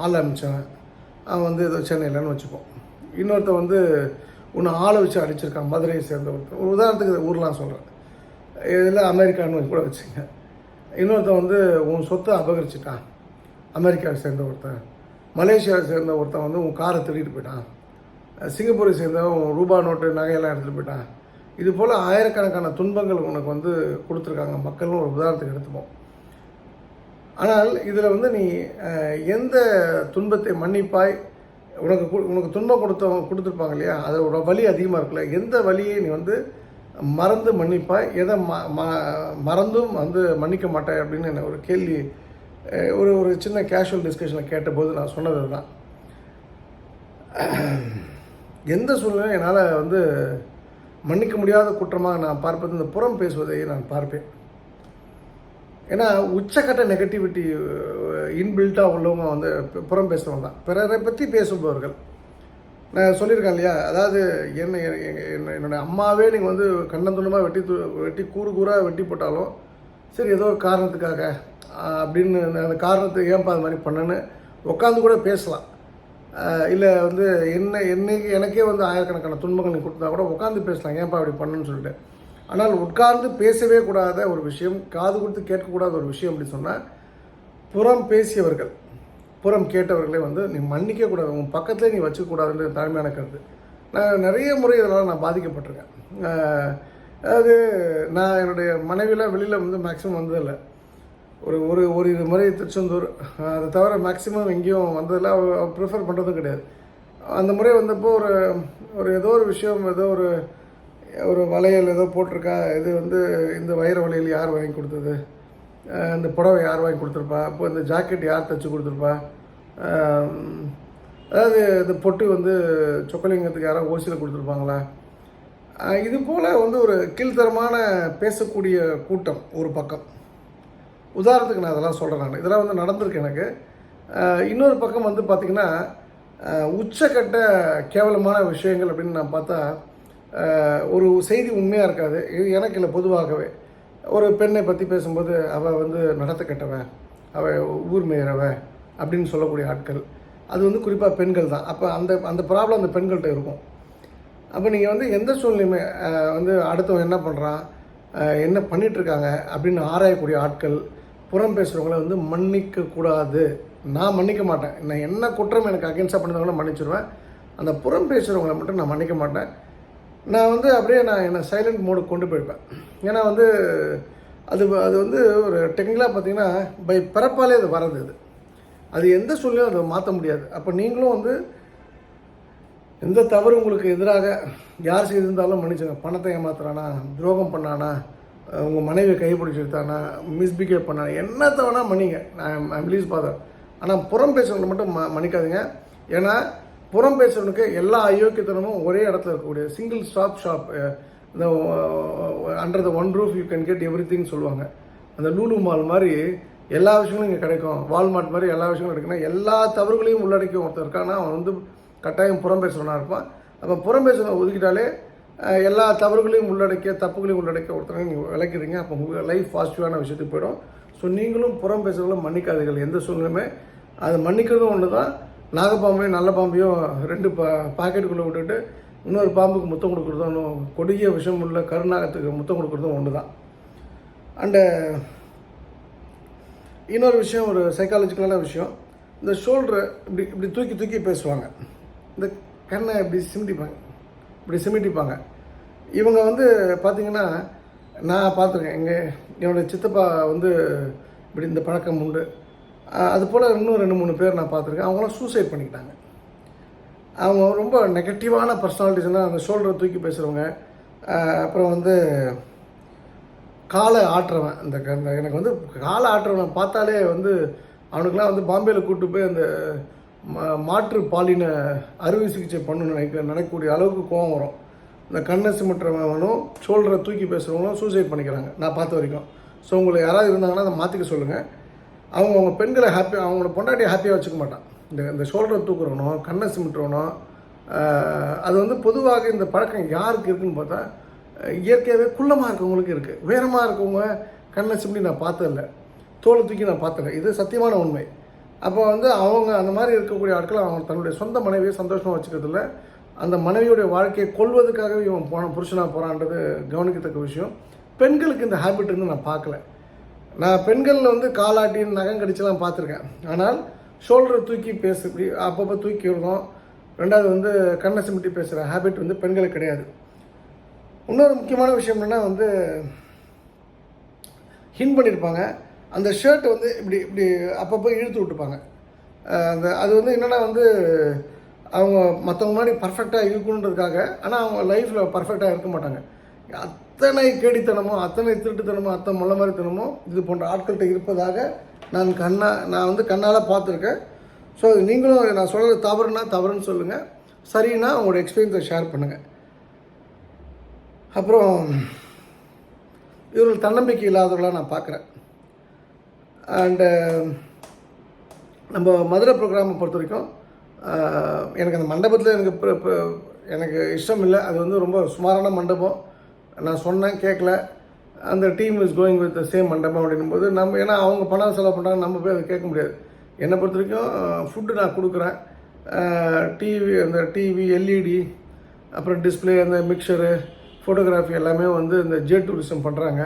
ஆள் அனுப்பிச்சவன். அவன் வந்து ஏதோ சென்னையிலன்னு வச்சுப்போம் இன்னொருத்தன் வந்து உன்னை ஆளை வச்சு அடிச்சிருக்கான் மதுரையை சேர்ந்த ஒருத்தன். ஒரு உதாரணத்துக்கு ஊர்லாம் சொல்கிறேன் இதில் அமெரிக்கான்னு கூட வச்சுங்க. இன்னொருத்தன் வந்து உன் சொத்தை அபகரிச்சிட்டான். அமெரிக்காவை சேர்ந்த ஒருத்தன். மலேசியாவை சேர்ந்த ஒருத்தன் வந்து உன் காரை திருடிட்டு போயிட்டான். சிங்கப்பூரை சேர்ந்தவன் உன் ரூபா நோட்டு நகையெல்லாம் எடுத்துகிட்டு போயிட்டான். இது போல் ஆயிரக்கணக்கான துன்பங்கள் உனக்கு வந்து கொடுத்துருக்காங்க மக்கள்னு ஒரு உதாரணத்துக்கு எடுத்துப்போம். ஆனால் இதில் வந்து நீ எந்த துன்பத்தை மன்னிப்பாய்? உனக்கு கு- உனக்கு துன்பம் கொடுத்தவங்க கொடுத்துருப்பாங்க இல்லையா? அதோட வலி அதிகமாக இருக்குல்ல? எந்த வலியை நீ வந்து மறந்து மன்னிப்பாய்? எதை ம ம- மறந்தும் வந்து மன்னிக்க மாட்டாய் அப்படின்னு என்ன ஒரு கேள்வி ஒரு ஒரு சின்ன கேஷுவல் டிஸ்கஷனில் கேட்டபோது நான் சொன்னது தான் எந்த சூழ்நிலையும் என்னால் வந்து மன்னிக்க முடியாத குற்றமாக நான் பார்ப்பது இந்த புறம் பேசுவதை நான் பார்ப்பேன். ஏன்னா உச்சக்கட்ட நெகட்டிவிட்டி இன்பில்ட்டாக உள்ளவங்க வந்து புறம் பேசுகிறவங்க தான். பிறரை பற்றி பேசுபவர்கள். நான் சொல்லியிருக்கேன் இல்லையா? அதாவது என்ன என்ன- என்னுடைய அம்மாவே நீங்கள் வந்து கண்ணந்துண்டமாக வெட்டி வெட்டி கூறு கூறாக வெட்டி போட்டாலும் சரி ஏதோ ஒரு காரணத்துக்காக அப்படின்னு அந்த காரணத்தை ஏன்பா அது மாதிரி பண்ணேன்னு உட்காந்து கூட பேசலாம். இல்லை வந்து என்ன என்னைக்கு எனக்கே வந்து ஆயிரக்கணக்கான துன்பங்கள் கொடுத்தா கூட உட்காந்து பேசலாம். ஏன்பா அப்படி பண்ணுன்னு சொல்லிட்டு. ஆனால் உட்கார்ந்து பேசவே கூடாத ஒரு விஷயம் காது கொடுத்து கேட்கக்கூடாத ஒரு விஷயம் அப்படின்னு சொன்னால் புறம் பேசியவர்கள் புறம் கேட்டவர்களை வந்து நீ மன்னிக்க கூடாது உன் பக்கத்துலேயே நீ வச்சுக்கூடாதுன்ற தலைமையான கருத்து. நான் நிறைய முறை இதனால் நான் பாதிக்கப்பட்டிருக்கேன். அது அதாவது நான் என்னுடைய மனைவியெல்லாம் வெளியில் வந்து மேக்ஸிமம் வந்ததில்லை. ஒரு ஒரு ஒரு இது முறை திருச்செந்தூர் அதை தவிர மேக்ஸிமம் எங்கேயும் வந்ததில்லை. ப்ரிஃபர் பண்ணுறதும் கிடையாது. அந்த முறை வந்தப்போ ஒரு ஒரு ஏதோ ஒரு விஷயம் ஏதோ ஒரு ஒரு வளையல் ஏதோ போட்டிருக்கா இது வந்து இந்த வைர வளையல் யார் வாங்கி கொடுத்தது? இந்த புடவை யார் வாங்கி கொடுத்துருப்பா? இப்போ இந்த ஜாக்கெட் யார் தைச்சி கொடுத்துருப்பா? அதாவது இந்த பொட்டு வந்து சொக்கலிங்கத்துக்கு யாராவது ஓசியில் கொடுத்துருப்பாங்களா? இது போல் வந்து ஒரு கீழ்த்தரமான பேசக்கூடிய கூட்டம் ஒரு பக்கம். உதாரணத்துக்கு நான் அதெல்லாம் சொல்கிறேன் நான். இதெல்லாம் வந்து நடந்திருக்கு எனக்கு. இன்னொரு பக்கம் வந்து பார்த்திங்கன்னா உச்சக்கட்ட கேவலமான விஷயங்கள் அப்படின்னு நான் பார்த்தா ஒரு செய்தி உண்மையாக இருக்காது. இது எனக்கு இல்லை பொதுவாகவே. ஒரு பெண்ணை பற்றி பேசும்போது அவள் வந்து நடத்த கெட்டவ அவள் ஊர் மேயறவ அப்படின்னு சொல்லக்கூடிய ஆட்கள். அது வந்து குறிப்பாக பெண்கள் தான். அப்போ அந்த அந்த ப்ராப்ளம் அந்த பெண்கள்கிட்ட இருக்கும். அப்போ நீங்கள் வந்து எந்த சூழ்நிலையுமே வந்து அடுத்தவன் என்ன பண்ணுறான் என்ன பண்ணிகிட்ருக்காங்க அப்படின்னு ஆராயக்கூடிய ஆட்கள் புறம் பேசுகிறவங்கள வந்து மன்னிக்கக்கூடாது நான் மன்னிக்க மாட்டேன். நான் என்ன குற்றம் எனக்கு அகென்ஸ்டாக பண்ணவங்கள மன்னிச்சிருவேன். அந்த புறம் பேசுகிறவங்கள மட்டும் நான் மன்னிக்க மாட்டேன். நான் வந்து அப்படியே நான் என்னை சைலண்ட் மோடுக்கு கொண்டு போயிருப்பேன் ஏன்னா வந்து அது அது வந்து ஒரு டெக்னிக்கலாக பார்த்தீங்கன்னா பை பிறப்பாலே அது வர்றது அது. அது எந்த சூழ்நிலையும் அதை மாற்ற முடியாது. அப்போ நீங்களும் வந்து எந்த தவறு உங்களுக்கு எதிராக யார் செய்திருந்தாலும் மன்னிச்சுங்க. பணத்தை ஏமாத்துறானா துரோகம் பண்ணானா உங்கள் மனைவியை கைப்பிடிச்சிருத்தானா மிஸ்பிஹேவ் பண்ணானா என்னத்தை வேணால் மன்னிங்க. நான் ரிலீஸ் ஃபாதர் ஆனால் புறம் பேசுகிறவங்களை மட்டும் ம மன்னிக்காதீங்க. ஏன்னா புறம் பேசுறவனுக்கு எல்லா அயோக்கியத்தனமும் ஒரே இடத்துல இருக்கக்கூடிய சிங்கிள் ஸ்டாப் ஷாப் இந்த under the one roof you can get everything சொல்லுவாங்க. அந்த லூலு மால் மாதிரி எல்லா விஷயங்களும் இங்கே கிடைக்கும். வால்மார்ட் மாதிரி எல்லா விஷயங்களும் கிடைக்குன்னா எல்லா தவறுகளையும் உள்ளடக்கி ஒருத்தர் இருக்கான்னா அவன் வந்து கட்டாயம் புறம் பேசுகிறவனாக இருப்பான். அப்போ புறம் பேசுகிறவன் ஒதுக்கிட்டாலே எல்லா தவறுகளையும் உள்ளடக்கிய தப்புகளையும் உள்ளடக்கிய ஒருத்தரை நீங்கள் விளக்கிறீங்க அப்போ உங்கள் லைஃப் பாசிட்டிவான விஷயத்துக்கு போயிடும். ஸோ நீங்களும் புறம் பேசுகிறவங்களும் மன்னிக்காதீர்கள். எந்த சூழ்நிலையுமே அது மன்னிக்கிறதும் ஒன்று தான் நாகப்பாம்பையும் நல்ல பாம்பையும் ரெண்டு பா பாக்கெட்டுக்குள்ளே விட்டுட்டு இன்னொரு பாம்புக்கு முத்தம் கொடுக்குறதும் ஒன்றும் கொடிய விஷம் உள்ள கருநாகத்துக்கு முத்தம் கொடுக்குறதும் ஒன்று தான் அண்டு இன்னொரு விஷயம் ஒரு சைக்காலஜிக்கலான விஷயம். இந்த ஷோல்டரை இப்படி இப்படி தூக்கி தூக்கி பேசுவாங்க. இந்த கண்ணை இப்படி சிமிட்டிப்பாங்க. இப்படி சிமிட்டிப்பாங்க. இவங்க வந்து பார்த்தீங்கன்னா நான் பார்த்துருக்கேன். எங்கள் என்னோடய சித்தப்பா வந்து இப்படி இந்த பழக்கம் உண்டு. அது போல் இன்னும் ரெண்டு மூணு பேர் நான் பார்த்துருக்கேன். அவங்களாம் சூசைட் பண்ணிக்கிட்டாங்க. அவங்க ரொம்ப நெகட்டிவான பர்சனாலிட்டிஸ்னால் அந்த ஷோல்டரை தூக்கி பேசுகிறவங்க அப்புறம் வந்து காலை ஆட்டுறவன் இந்த க- எனக்கு வந்து காலை ஆட்டுறவனை பார்த்தாலே வந்து அவனுக்கெலாம் வந்து பாம்பேயில் கூப்பிட்டு போய் அந்த மா- மாற்று பாலின அறுவை சிகிச்சை பண்ணணும்னு நினைக்க நினைக்கக்கூடிய அளவுக்கு கோவம் வரும். இந்த கண்ணை சிமிட்டுறவனும் ஷோல்டரை தூக்கி பேசுகிறவங்களும் சூசைட் பண்ணிக்கிறாங்க நான் பார்த்த வரைக்கும். ஸோ உங்களை யாராவது இருந்தாங்கன்னா அதை மாற்றிக்க சொல்லுங்கள் அவங்க அவங்க பெண்களை ஹாப்பி அவங்களோட பொண்டாட்டியை ஹாப்பியாக வச்சுக்க மாட்டான். இந்த இந்த ஷோல்டரை தூக்குறவனோ கண்ணை சிமிட்டுறவனும் அது வந்து பொதுவாக இந்த பழக்கம் யாருக்கு இருக்குன்னு பார்த்தா இயற்கையாகவே குள்ளமாக இருக்கவங்களுக்கு இருக்குது உயரமாக இருக்கவங்க கண்ணை சிமிட்டி நான் பார்த்ததில்ல. தோலை தூக்கி நான் பார்த்தல இது சத்தியமான உண்மை. அப்போ வந்து அவங்க அந்த மாதிரி இருக்கக்கூடிய ஆட்கள் அவங்க தன்னுடைய சொந்த மனைவியை சந்தோஷமாக வச்சுக்கிறதுல அந்த மனைவியுடைய வாழ்க்கையை கொள்வதற்காகவே இவன் போன புருஷனாக போகிறான்றது கவனிக்கத்தக்க விஷயம். பெண்களுக்கு இந்த ஹேபிட் இருந்து நான் பார்க்கல. நான் பெண்களில் வந்து காலாட்டி நகம் கடிச்செல்லாம் பார்த்துருக்கேன். ஆனால் ஷோல்டரை தூக்கி பேசு இப்படி அப்பப்போ தூக்கி விடுறோம் ரெண்டாவது வந்து கண்ணை சிமிட்டி பேசுகிற ஹேபிட் வந்து பெண்களுக்கு கிடையாது. இன்னொரு முக்கியமான விஷயம் என்னென்னா வந்து ஹின் பண்ணியிருப்பாங்க அந்த ஷர்ட் வந்து இப்படி இப்படி அப்பப்போ இழுத்து விட்டுப்பாங்க. அந்த அது வந்து என்னென்னா வந்து அவங்க மற்றவங்க முன்னாடி பர்ஃபெக்டாக இருக்கணுன்றதுக்காக ஆனால் அவங்க லைஃப்பில் பர்ஃபெக்டாக இருக்க மாட்டாங்க. அத்தனை கேடித்தனமோ அத்தனை திருட்டுத்தனமோ அத்தனை முள்ள மாதிரித்தனமோ இது போன்ற ஆட்கள்கிட்ட இருப்பதாக நான் கண்ணா நான் வந்து கண்ணால் பார்த்துருக்கேன். ஸோ நீங்களும் நான் சொல்கிறது தவறுனா தவறுன்னு சொல்லுங்கள் சரின்னா உங்களோட எக்ஸ்பீரியன்ஸை ஷேர் பண்ணுங்கள் அப்புறம் இவர்கள் தன்னம்பிக்கை இல்லாதவர்களாக நான் பார்க்குறேன். அண்டு நம்ம மதுரை ப்ரோக்ராமை பொறுத்த வரைக்கும் எனக்கு அந்த மண்டபத்தில் எனக்கு எனக்கு இஷ்டம் இல்லை அது வந்து ரொம்ப சுமாரான மண்டபம். நான் சொன்னேன் கேட்கல அந்த team is going with same மண்டபம் அப்படின்னும் போது நம்ம ஏன்னா அவங்க பணம் செலவு பண்ணுறாங்க நம்ம போய் அதை கேட்க முடியாது. என்னை பொறுத்த வரைக்கும் ஃபுட்டு நான் கொடுக்குறேன். டிவி அந்த டிவி எல்இடி அப்புறம் டிஸ்ப்ளே அந்த மிக்சரு ஃபோட்டோகிராஃபி எல்லாமே வந்து இந்த ஜே டூரிசம் பண்ணுறாங்க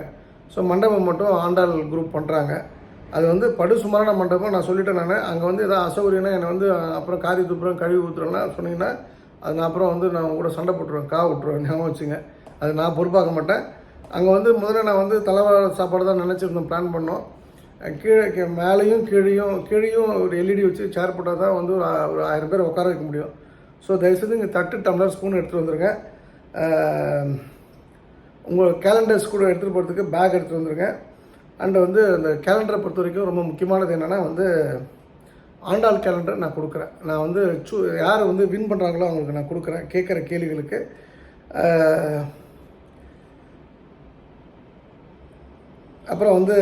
ஸோ மண்டபம் மட்டும் ஆண்டாள் குரூப் பண்ணுறாங்க அது வந்து படு சுமாரான மண்டபம் நான் சொல்லிட்டேன் நான். அங்கே வந்து எதாவது அசௌகரியம்னா என்னை வந்து அப்புறம் காரி துப்புறம் கழுவி ஊற்றுறேன்னா சொன்னீங்கன்னா அது நான் அப்புறம் வந்து நான் உங்க கூட சண்டை போட்டுருவேன் கா விட்டுருவேன் ஞாபகம் வச்சுங்க. அது நான் பொறுப்பாக்க மாட்டேன். அங்கே வந்து முதல்ல நான் வந்து தலைவாழ சாப்பாடு தான் நினச்சிருந்தோம் பிளான் பண்ணோம். கீழே மேலேயும் கீழேயும் கீழேயும் ஒரு எல்இடி வச்சு சேர் போட்டால் தான் வந்து ஒரு ஒரு ஆயிரம் பேர் உட்கார வைக்க முடியும். ஸோ தயவுசெய்து இங்கே தட்டு டம்ளர் ஸ்பூன் எடுத்துகிட்டு வந்துருங்க. உங்கள் கேலண்டர்ஸ் கூட எடுத்துகிட்டு போகிறதுக்கு பேக் எடுத்துகிட்டு வந்துருங்க. அண்ட் வந்து அந்த கேலண்டரை பொறுத்த வரைக்கும் ரொம்ப முக்கியமானது என்னென்னா வந்து ஆண்டாள் கேலண்டர் நான் கொடுக்குறேன். நான் வந்து சூ யார் வந்து வின் பண்ணுறாங்களோ அவங்களுக்கு நான் கொடுக்குறேன். கேட்குற கேள்விகளுக்கு. அப்புறம் வந்து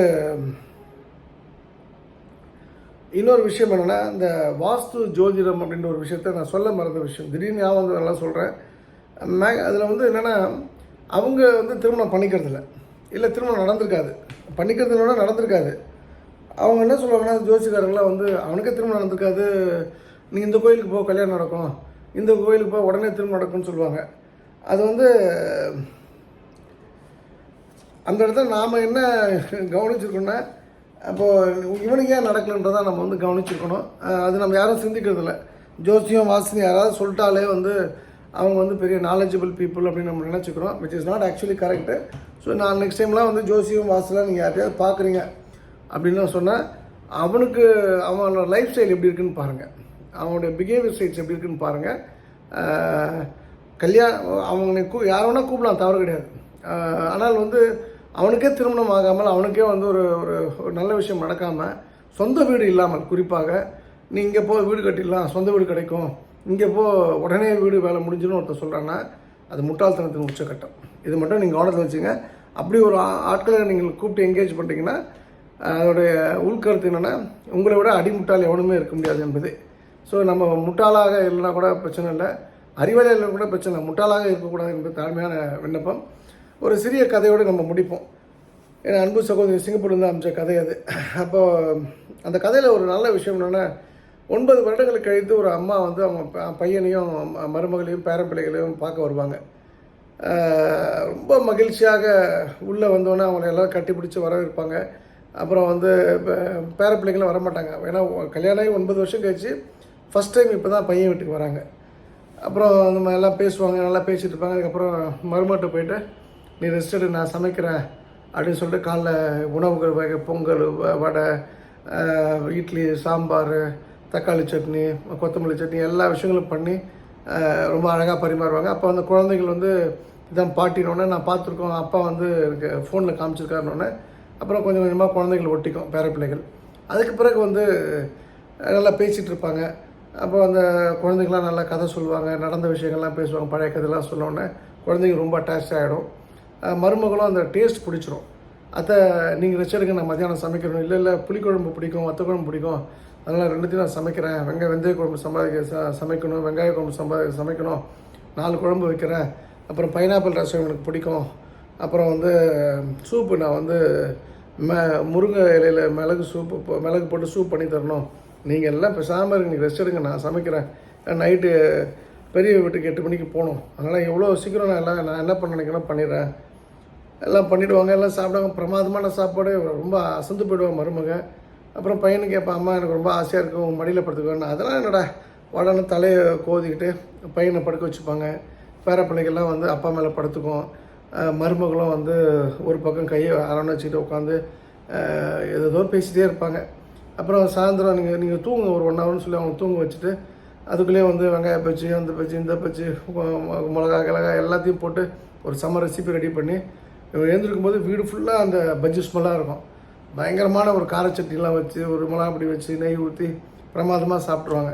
இன்னொரு விஷயம் என்னென்னா இந்த வாஸ்து ஜோதிடம் அப்படின்ற ஒரு விஷயத்த நான் சொல்ல மறந்த விஷயம். திடீர்னு ஞாபகம் வந்து நல்லா சொல்கிறேன் மே அதில் வந்து என்னென்னா அவங்க வந்து திருமணம் பண்ணிக்கிறதில்ல. இல்லை திருமணம் நடந்திருக்காது. பண்ணிக்கிறதுனால நடந்திருக்காது. அவங்க என்ன சொல்லுவாங்கன்னா ஜோசிக்காரங்களாம் வந்து அவனுக்கே திருமணம் நடந்திருக்காது. நீ இந்த கோயிலுக்கு போ கல்யாணம் நடக்கும். இந்த கோயிலுக்கு போ உடனே திருமணம் நடக்கும்னு சொல்லுவாங்க. அது வந்து அந்த இடத்துல நாம் என்ன கவனிச்சிருக்கோம்னா அப்போது இவனுக்கு ஏன் நடக்கலன்றதை நம்ம வந்து கவனிச்சிருக்கணும். அது நம்ம யாரும் சிந்திக்கிறதில்ல ஜோசியம் வாசினி யாராவது சொல்லிட்டாலே வந்து அவங்க வந்து பெரிய நாலேஜபிள் பீப்புள் அப்படின்னு நம்ம நினச்சிக்கிறோம் which is not actually correct so நான் நெக்ஸ்ட் டைம்லாம் வந்து ஜோசியம் வாசலாம் நீங்கள் யார்ட்டையாவது பார்க்குறீங்க அப்படின்னு சொன்னால் அவனுக்கு அவனோட லைஃப் ஸ்டைல் எப்படி இருக்குன்னு பாருங்கள் அவனுடைய பிஹேவியர் ஸ்டைல்ஸ் எப்படி இருக்குன்னு பாருங்கள் கல்யாணம் அவங்க கூ யார் வேணால் கூப்பிடலாம் தவறு கிடையாது. ஆனால் வந்து அவனுக்கே திருமணம் ஆகாமல் அவனுக்கே வந்து ஒரு ஒரு நல்ல விஷயம் நடக்காமல் சொந்த வீடு இல்லாமல் குறிப்பாக நீ இங்கே போ வீடு கட்டிடலாம் சொந்த வீடு கிடைக்கும். இங்கே போ உடனே வீடு வேலை முடிஞ்சிடும் ஒருத்தர் சொல்கிறான்னா அது முட்டாள்தனத்தின் உச்சக்கட்டம். இது மட்டும் நீங்கள் கவனத்தில் வச்சுங்க. அப்படி ஒரு ஆட்களை நீங்கள் கூப்பிட்டு என்கேஜ் பண்ணுறீங்கன்னா அதோடைய உள்கருத்து என்னென்னா உங்களை விட அடிமுட்டால் எவனுமே இருக்க முடியாது என்பது. ஸோ நம்ம முட்டாளாக இல்லைனா கூட பிரச்சனை இல்லை. அறிவாளியில் கூட பிரச்சனை இல்லை. முட்டாளாக இருக்கக்கூடாது என்பது தாழ்மையான விண்ணப்பம். ஒரு சிறிய கதையோடு நம்ம முடிப்போம். ஏன்னா அன்பு சகோதரி சிங்கப்பூர்லேருந்து அமைச்ச கதை அது. அப்போ அந்த கதையில் ஒரு நல்ல விஷயம் என்னென்னா ஒன்பது வருடங்கள் கழித்து ஒரு அம்மா வந்து அவங்க பையனையும் ம- மருமகளையும் பேரப்பிள்ளைகளையும் பார்க்க வருவாங்க. ரொம்ப மகிழ்ச்சியாக உள்ளே வந்தோன்னே அவங்கள எல்லாம் கட்டிப்பிடிச்சி வரவேற்பாங்க. அப்புறம் வந்து பே- பேரப்பிள்ளைங்களும் வரமாட்டாங்க. ஏன்னா கல்யாணம் ஆகி ஒன்பது வருஷம் கழிச்சு ஃபஸ்ட் டைம் இப்போ தான் பையன் வீட்டுக்கு வராங்க. அப்புறம் நம்ம எல்லாம் பேசுவாங்க நல்லா பேசிகிட்டு இருப்பாங்க. அதுக்கப்புறம் மருமகிட்ட போயிட்டு நீ ரெஸ்ட் எடு நான் சமைக்கிறேன் அப்படின்னு சொல்லிட்டு காலைல உணவுகள் வகை பொங்கல் வ- வடை இட்லி சாம்பார் தக்காளி சட்னி கொத்தமல்லி சட்னி எல்லா விஷயங்களும் பண்ணி ரொம்ப அழகாக பரிமாறுவாங்க. அப்போ அந்த குழந்தைகள் வந்து இதான் பாட்டினோடனே நான் பார்த்துருக்கோம். அப்பா வந்து எனக்கு ஃபோனில் காமிச்சிருக்காருனோடனே அப்புறம் கொஞ்சம் கொஞ்சமாக குழந்தைகள் ஒட்டிக்கும் பேரப்பிள்ளைகள். அதுக்கு பிறகு வந்து நல்லா பேசிகிட்டு இருப்பாங்க அப்போ அந்த குழந்தைங்களாம் நல்லா கதை சொல்லுவாங்க நடந்த விஷயங்கள்லாம் பேசுவாங்க பழைய கதைலாம் சொன்னோடனே குழந்தைங்க ரொம்ப அட்டாச் ஆகிடும் மருமகளும் அந்த டேஸ்ட் பிடிச்சிரும். அத்தை நீங்கள் ரெஸ்ட் நான் மத்தியானம் சமைக்கணும் இல்லை இல்லை புளிக்குழம்பு பிடிக்கும் வத்த குழம்பு பிடிக்கும். அதனால் ரெண்டுத்தையும் நான் சமைக்கிறேன். வெங்காய வெந்தய குழம்பு சம்பாதிக்க ச சமைக்கணும் வெங்காய குழம்பு சம்பா சமைக்கணும். நாலு குழம்பு வைக்கிறேன். அப்புறம் பைனாப்பிள் ரசம் எனக்கு பிடிக்கும். அப்புறம் வந்து சூப்பு நான் வந்து ம முருங்கை இலையில் மிளகு சூப்பு மிளகு போட்டு சூப் பண்ணி தரணும். நீங்கள் எல்லாம் பேசாமல் இருங்க. நீங்கள் ரெஸ்ட் எடுங்க. நான் சமைக்கிறேன். நைட்டு பெரிய வீட்டுக்கு எட்டு மணிக்கு போகணும். அதனால் எவ்வளோ சீக்கிரம் நான் எல்லாம் நான் என்ன பண்ண நினைக்கிறேன் பண்ணிடுறேன். எல்லாம் பண்ணிவிடுவாங்க எல்லாம் சாப்பிடுவாங்க. பிரமாதமான சாப்பாடு ரொம்ப அசந்து போயிடுவாங்க மருமக. அப்புறம் பையனு கேட்பான் அம்மா எனக்கு ரொம்ப ஆசையாக இருக்கும் உங்கள் மடியில் படுத்துக்கணும் அதெல்லாம் என்னடா உடனே தலையை கோதிக்கிட்டு பையனை படுக்க வச்சுப்பாங்க. பேர பிள்ளைகள்லாம் வந்து அப்பா மேலே படுத்துக்கும். மருமகளும் வந்து ஒரு பக்கம் கையை அரணை வச்சுட்டு உட்காந்து ஏதோ பேசிகிட்டே இருப்பாங்க. அப்புறம் சாயந்தரம் நீங்கள் நீங்கள் தூங்குங்க ஒரு ஒன் ஹவர்னு சொல்லி அவங்க தூங்க வச்சுட்டு அதுக்குள்ளேயே வந்து வெங்காய பச்சி அந்த பச்சி இந்த பச்சி மிளகா கிழகா எல்லாத்தையும் போட்டு ஒரு சம்மர் ரெசிபி ரெடி பண்ணி எழுந்திருக்கும் போது வீடு ஃபுல்லாக அந்த பஜ்ஜி ஸ்மெல்லாக இருக்கும். பயங்கரமான ஒரு காரச்சட்டிலாம் வச்சு ஒரு மிளகாப்பொடி வச்சு நெய் ஊற்றி பிரமாதமாக சாப்பிட்ருவாங்க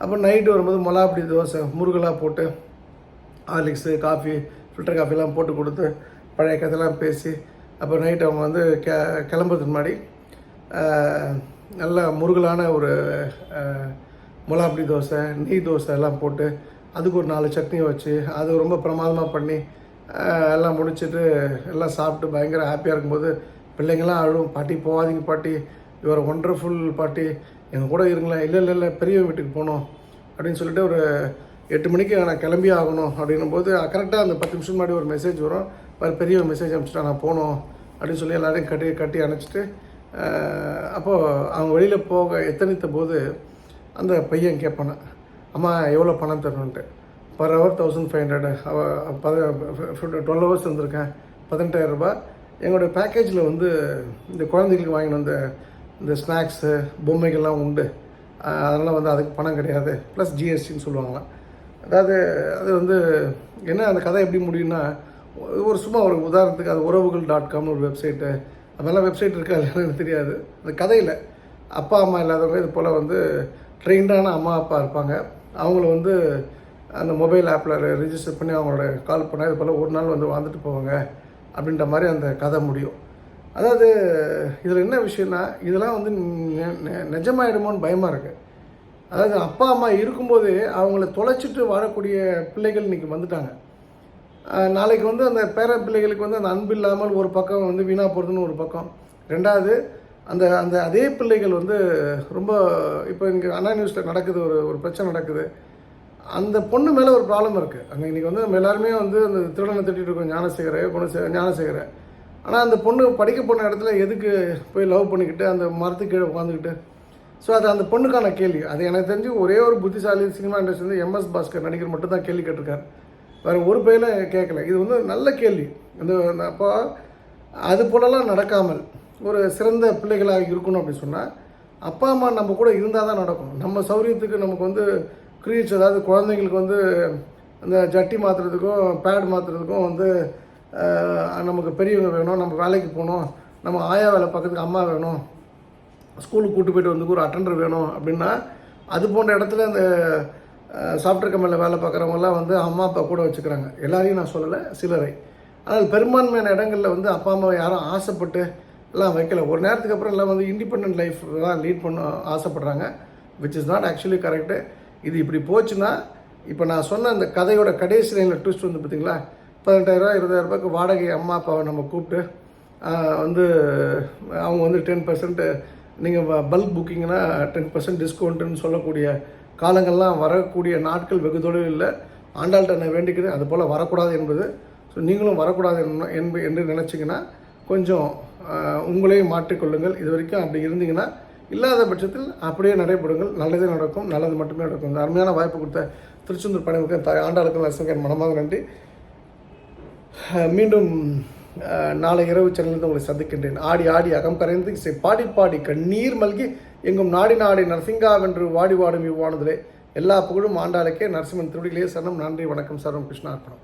அப்புறம் நைட்டு வரும்போது மிளகாப்பொடி தோசை முருகலாக போட்டு ஹார்லிக்ஸு காஃபி ஃபில்டர் காஃபிலாம் போட்டு கொடுத்து பழைய கதைலாம் பேசி அப்போ நைட் அவங்க வந்து கெ கிளம்புறதுக்கு முன்னாடி நல்ல முருகலான ஒரு ஆஹ், தோசை நெய் தோசை எல்லாம் போட்டு அதுக்கு ஒரு நாலு சட்னி வச்சு அது ரொம்ப பிரமாதமாக பண்ணி எல்லாம் முடிச்சிட்டு எல்லாம் சாப்பிட்டு பயங்கர ஹாப்பியாக இருக்கும்போது பிள்ளைங்கள்லாம் அழுவும். பாட்டி போகாதீங்க பாட்டி. இவர் ஒண்டர்ஃபுல் பாட்டி. எங்கள் கூட இருங்களேன். இல்லை இல்லை இல்லை பெரியவங்க வீட்டுக்கு போகணும். அப்படின்னு சொல்லிட்டு ஒரு எட்டு மணிக்கு நான் கிளம்பி ஆகணும் அப்படின்னும் போது கரெக்டாக அந்த பத்து நிமிஷம் முன்னாடி ஒரு மெசேஜ் வரும். வேறு பெரிய மெசேஜ் அனுப்பிச்சிட்டா நான் போகணும். அப்படின்னு சொல்லி எல்லாரையும் கட்டி கட்டி அணைச்சிட்டு அப்போது அவங்க வெளியில் போக எத்தனைத்த போது அந்த பையன் கேட்பானே. அம்மா எவ்வளோ பணம் தரணுன்ட்டு per hour thousand five hundred twelve hours வந்திருக்கேன் பதினெட்டாயிரம் ரூபாய். எங்களுடைய பேக்கேஜில் வந்து இந்த குழந்தைகளுக்கு வாங்கின அந்த இந்த ஸ்நாக்ஸு பொம்மைகள்லாம் உண்டு. அதெல்லாம் வந்து அதுக்கு பணம் கிடையாது. ப்ளஸ் ஜிஎஸ்டின்னு சொல்லுவாங்களாம் அதாவது அது வந்து என்ன அந்த கதை எப்படி முடியும்னா ஒரு சும்மா ஒரு உதாரணத்துக்கு அது உறவுகள் டாட் காம்னு ஒரு வெப்சைட்டு அதெல்லாம் வெப்சைட் இருக்கா இல்லைன்னு எனக்கு தெரியாது. அந்த கதையில். அப்பா அம்மா இல்லாதவங்க இது போல் வந்து ட்ரெயின்டான அம்மா அப்பா இருப்பாங்க. அவங்கள வந்து அந்த மொபைல் ஆப்பில் ரிஜிஸ்டர் பண்ணி அவங்களோட கால் பண்ணால் இது போல் ஒரு நாள் வந்து வாழ்ந்துட்டு போவாங்க அப்படின்ற மாதிரி அந்த கதை முடியும். அதாவது இதில் என்ன விஷயம்னா இதெல்லாம் வந்து நெ- நிஜமாயிடுமோன்னு பயமாக இருக்குது அதாவது அப்பா அம்மா இருக்கும்போது அவங்கள தொலைச்சிட்டு வாழக்கூடிய பிள்ளைகள் இன்றைக்கி வந்துட்டாங்க. நாளைக்கு வந்து அந்த பேர பிள்ளைகளுக்கு வந்து அந்த அன்பு இல்லாமல் ஒரு பக்கம் வந்து வீணாக போகிறதுன்னு ஒரு பக்கம். ரெண்டாவது அந்த அந்த அதே பிள்ளைகள் வந்து ரொம்ப இப்போ இங்கே அண்ணா நியூஸில் நடக்குது ஒரு ஒரு பிரச்சனை நடக்குது. அந்த பொண்ணு மேலே ஒரு ப்ராப்ளம் இருக்குது அங்கே இன்றைக்கி வந்து நம்ம எல்லாருமே வந்து அந்த திருடனை திட்டிகிட்டு இருக்கோம். ஞானசேகர குணசே ஞானசேகர. ஆனால் அந்த பொண்ணு படிக்க போன இடத்துல எதுக்கு போய் லவ் பண்ணிக்கிட்டு அந்த மரத்துக்கு கீழே உட்காந்துக்கிட்டு ஸோ அது அந்த பொண்ணுக்கான கேள்வி. அது எனக்கு தெரிஞ்சு ஒரே ஒரு புத்திசாலி சினிமா இண்டஸ்ட்ரி வந்து எம்எஸ் பாஸ்கர் நடிகர் மட்டும் தான் கேள்வி கேட்டிருக்காரு. வேறு ஒரு பையில கேட்கல இது வந்து நல்ல கேள்வி. அந்த அப்போ அது போலலாம் நடக்காமல் ஒரு சிறந்த பிள்ளைகளாக இருக்கணும் அப்படின்னு சொன்னால் அப்பா அம்மா நம்ம கூட இருந்தால் தான் நடக்கும். நம்ம சௌரியத்துக்கு நமக்கு வந்து க்ரீச் அதாவது குழந்தைங்களுக்கு வந்து அந்த ஜட்டி மாற்றுறதுக்கும் பேட் மாற்றுறதுக்கும் வந்து நமக்கு பெரியவங்க வேணும் நம்ம வேலைக்கு போகணும் நம்ம ஆயா வேலை பக்கத்துக்கு அம்மா வேணும் ஸ்கூலுக்கு கூட்டு போயிட்டு வந்து ஒரு அட்டெண்டர் வேணும் அப்படின்னா அது போன்ற இடத்துல அந்த சாஃப்ட்வேர் கம்பெனியில் வேலை பார்க்குறவங்கலாம் வந்து அம்மா அப்பா கூட வச்சுக்கிறாங்க. எல்லாரையும் நான் சொல்லலை சிலரை. ஆனால் பெரும்பான்மையான இடங்களில் வந்து அப்பா அம்மா யாரும் ஆசைப்பட்டு எல்லாம் வைக்கல. ஒரு நேரத்துக்கு அப்புறம் எல்லாம் வந்து இண்டிபெண்ட் லைஃப் தான் லீட் பண்ண ஆசைப்படுறாங்க which is not actually correct இது இப்படி போச்சுன்னா இப்போ நான் சொன்ன அந்த கதையோட கடைசி லைனில் ட்விஸ்ட் வந்து பார்த்தீங்களா பதினெட்டாயிரரூவா இருபதாயிரரூபாய்க்கு வாடகை அம்மா அப்பாவை நம்ம கூப்பிட்டு வந்து அவங்க வந்து டென் பர்சன்ட் நீங்கள் பல்க் புக்கிங்னா டென் பர்சன்ட் டிஸ்கவுண்ட்டுன்னு சொல்லக்கூடிய காலங்கள்லாம் வரக்கூடிய நாட்கள் வெகு தொழில் இல்லை. ஆண்டாள்கிட்ட நான் வேண்டிக்கிறேன். அது போல் வரக்கூடாது என்பது. ஸோ நீங்களும் வரக்கூடாது என்ன- என்ப என்று நினச்சிங்கன்னா கொஞ்சம் உங்களையும் மாற்றிக்கொள்ளுங்கள். இது வரைக்கும் அப்படி இருந்தீங்கன்னா இல்லாத பட்சத்தில் அப்படியே நடைபெறுங்கள். நல்லதே நடக்கும் நல்லது மட்டுமே நடக்கும். இந்த அருமையான வாய்ப்பு கொடுத்த திருச்செந்தூர் பணிவுக்கு தாய் ஆண்டாளுக்கு நரசிங்கன் மனமாக நன்றி. மீண்டும் நாளை இரவு சேனலில் உங்களை சந்திக்கின்றேன். ஆடி ஆடி அகம் கரைந்து இசை பாடி பாடி கண்ணீர் மல்கி எங்கும் நாடி நாடி நரசிங்காவென்று வாடி வாடும் இவ்வானதிலே. எல்லா புகழும் ஆண்டாளுக்கே. நரசிம்மன் திருடிகளே சரணம். நன்றி வணக்கம். சரணம் கிருஷ்ணார்ப்பணம்.